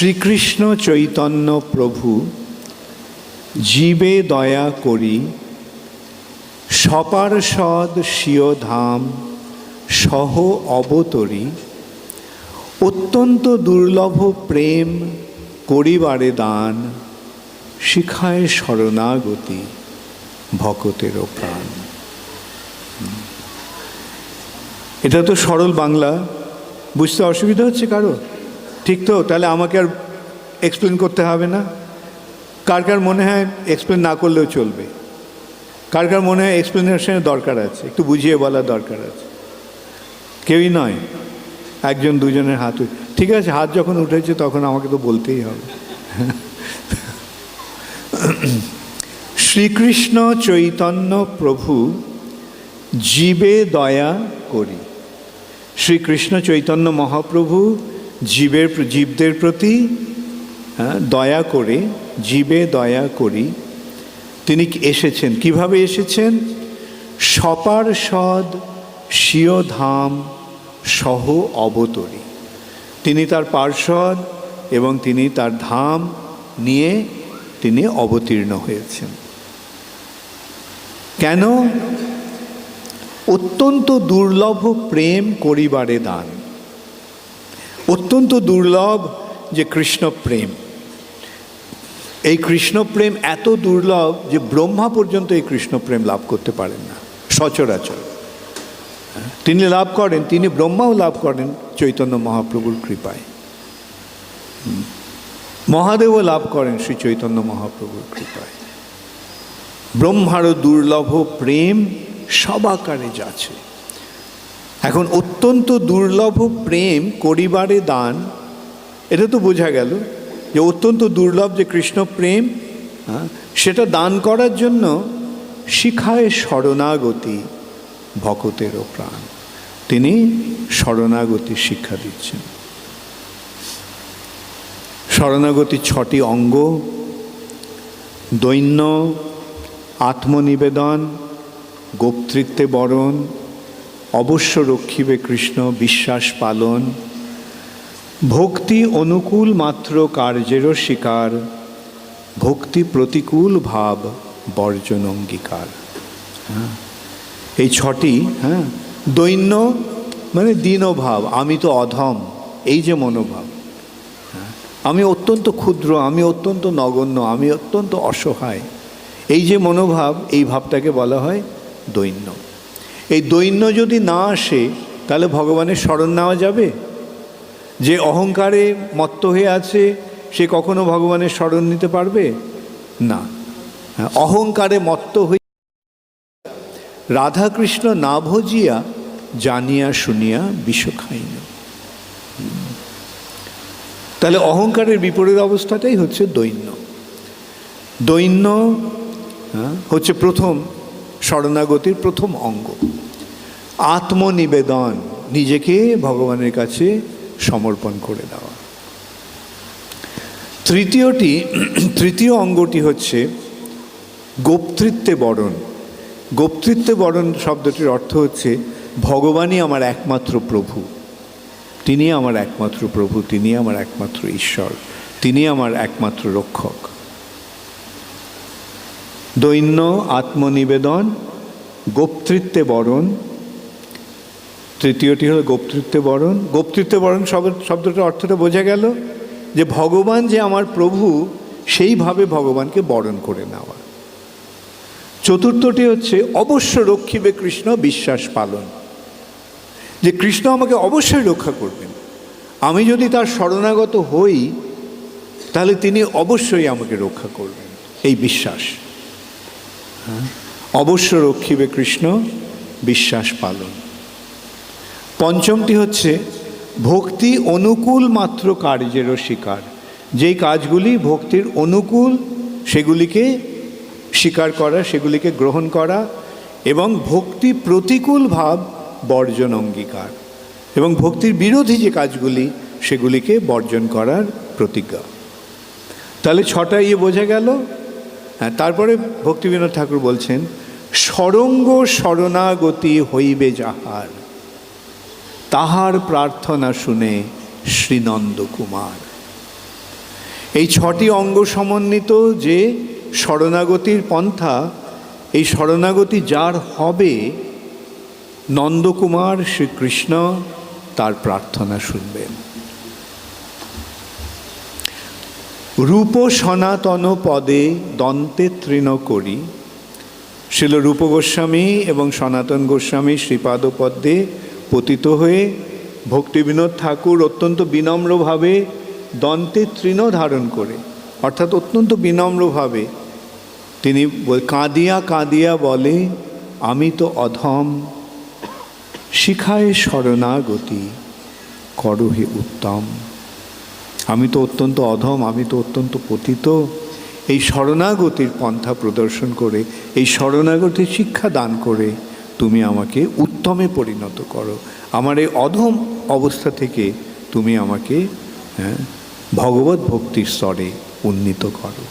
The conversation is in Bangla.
শ্রীকৃষ্ণ চৈতন্য প্রভু, জীবে দয়া করি সপার্ষদ স্বীয় ধাম সহ অবতরী, অত্যন্ত দুর্লভ প্রেম করিবারে দান, শিখায় শরণাগতি ভকতেরও প্রাণ। এটা তো সরল বাংলা, বুঝতে অসুবিধা হচ্ছে কারও? ঠিক তো? তাহলে আমাকে আর এক্সপ্লেন করতে হবে না? কার কার মনে হয় এক্সপ্লেন না করলেও চলবে? কার কার মনে হয় এক্সপ্লেনেশনের দরকার আছে? একটু বুঝিয়ে বলার দরকার আছে। কেউই নয়। একজন দুজনের হাত ঠিক আছে, হাত যখন উঠেছে তখন আমাকে তো বলতেই হবে। শ্রীকৃষ্ণ চৈতন্য প্রভু জীবে দয়া করি। শ্রীকৃষ্ণ চৈতন্য মহাপ্রভু জীবের জীবদের প্রতি হ্যাঁ, দয়া করে জীবে দয়া করি। তিনি এসেছেন? কীভাবে এসেছেন? সপার সদ স্বীয় ধাম সহ অবতরী। তিনি তার পার্ষদ এবং তিনি তার ধাম নিয়ে তিনি অবতীর্ণ হয়েছেন। কেন? অত্যন্ত দুর্লভ প্রেম করিবারে দান। অত্যন্ত দুর্লভ যে কৃষ্ণ প্রেম। এই কৃষ্ণ প্রেম এত দুর্লভ যে ব্রহ্মা পর্যন্ত এই কৃষ্ণ প্রেম লাভ করতে পারেন না, সচরাচর। তিনি লাভ করেন, তিনি ব্রহ্মাও লাভ করেন চৈতন্য মহাপ্রভুর কৃপায়। মহাদেবও লাভ করেন শ্রী চৈতন্য মহাপ্রভুর কৃপায়। ব্রহ্মারও দুর্লভ প্রেম সবাকারে যাচ্ছে। এখন অত্যন্ত দুর্লভ প্রেম করিবারে দান এটা তো বোঝা গেল যে অত্যন্ত দুর্লভ যে কৃষ্ণ প্রেম হ্যাঁ, সেটা দান করার জন্য শিখায় শরণাগতি ভকতেরও প্রাণ। তিনি শরণাগতি শিক্ষা দিচ্ছেন। শরণাগতির ছটি অঙ্গ দৈন্য আত্মনিবেদন গোপ্তৃত্বে বরণ অবশ্য রক্ষিবে কৃষ্ণ বিশ্বাস পালন। ভক্তি অনুকূল মাত্র কার্যেরও শিকার। ভক্তি প্রতিকূল ভাব বর্জন অঙ্গীকার। হ্যাঁ? এই ছটি হ্যাঁ? দৈন্য মানে দীনভাব আমি তো অধম এই যে মনোভাব। হ্যাঁ, আমি অত্যন্ত ক্ষুদ্র আমি অত্যন্ত নগণ্য আমি অত্যন্ত অসহায় এই যে মনোভাব এই ভাবটাকে বলা হয় দৈন্য। এই দৈন্য যদি না আসে তাহলে ভগবানের স্মরণ নেওয়া যাবে? যে অহংকারে মত্ত হয়ে আছে সে কখনো ভগবানের স্মরণ নিতে পারবে? না। হ্যাঁ, অহংকারে মত্ত হয়ে রাধাকৃষ্ণ না ভজিয়া জানিয়া শুনিয়া বিষ খাইন তাহলে অহংকারের বিপরীত অবস্থাটাই হচ্ছে দৈন্য। দৈন্য হ্যাঁ, হচ্ছে প্রথম শরণাগতির প্রথম অঙ্গ। আত্মনিবেদন নিজেকে ভগবানের কাছে সমর্পণ করে দেওয়া। তৃতীয়টি, তৃতীয় অঙ্গটি হচ্ছে গোপ্তৃত্বে বরণ। গোপ্তৃত্বে বরণ শব্দটির অর্থ হচ্ছে, ভগবানই আমার একমাত্র প্রভু। তিনি আমার একমাত্র প্রভু তিনি আমার একমাত্র ঈশ্বর তিনি আমার একমাত্র রক্ষক। দৈন্য, আত্মনিবেদন, গোপ্তৃত্বে বরণ। তৃতীয়টি হলো গোপ্তৃত্বে বরণ। গোপ্তৃত্বে বরণ শব্দ- শব্দটার অর্থটা বোঝা গেল যে ভগবান যে আমার প্রভু, সেইভাবে ভগবানকে বরণ করে নেওয়া। চতুর্থটি হচ্ছে, অবশ্য রক্ষিবে কৃষ্ণ বিশ্বাস পালন। যে কৃষ্ণ আমাকে অবশ্যই রক্ষা করবেন। আমি যদি তার শরণাগত হই, তাহলে তিনি অবশ্যই আমাকে রক্ষা করবেন। এই বিশ্বাস? অবশ্য রক্ষিবে কৃষ্ণ বিশ্বাস পালন। পঞ্চমটি হচ্ছে, ভক্তি অনুকূল মাত্র কার্যেরও শিকার। যেই কাজগুলি ভক্তির অনুকূল, সেগুলিকে স্বীকার করা, সেগুলিকে গ্রহণ করা এবং ভক্তি প্রতিকূল ভাব বর্জন অঙ্গীকার। এবং ভক্তির বিরোধী যে কাজগুলি, সেগুলিকে বর্জন করার প্রতিজ্ঞা। তাহলে ছটা ইয়ে বোঝা গেল তারপরে ভক্তিবিনোদ ঠাকুর বলছেন, সরঙ্গ শরণাগতি হইবে যাহার। তাহার প্রার্থনা শুনে শ্রীনন্দ কুমার। এই ছটি অঙ্গ সমন্বিত যে শরণাগতির পন্থা, এই শরণাগতি যার হবে নন্দকুমার শ্রীকৃষ্ণ তার প্রার্থনা শুনবেন। রূপ সনাতন পদে দন্তে তৃণ করি। শিল রূপ গোস্বামী এবং সনাতন গোস্বামী শ্রীপাদ পদ্মে পতিত হয়ে ভক্তিবিনোদ ঠাকুর অত্যন্ত বিনম্রভাবে দন্তে তৃণ ধারণ করে। অর্থাৎ অত্যন্ত বিনম্রভাবে তিনি কাঁদিয়া কাঁদিয়া বলে, আমি তো অধম। শিখায় শরণাগতি করহে উত্তম। আমি তো অত্যন্ত অধম আমি তো অত্যন্ত পতিত। এই শরণাগতির পন্থা প্রদর্শন করে এই শরণাগতির শিক্ষা দান করে তুমি আমাকে উত্তমে পরিণত করো। আমার এই অধম অবস্থা থেকে তুমি আমাকে হ্যাঁ, ভগবত ভক্তির স্তরে উন্নীত করো।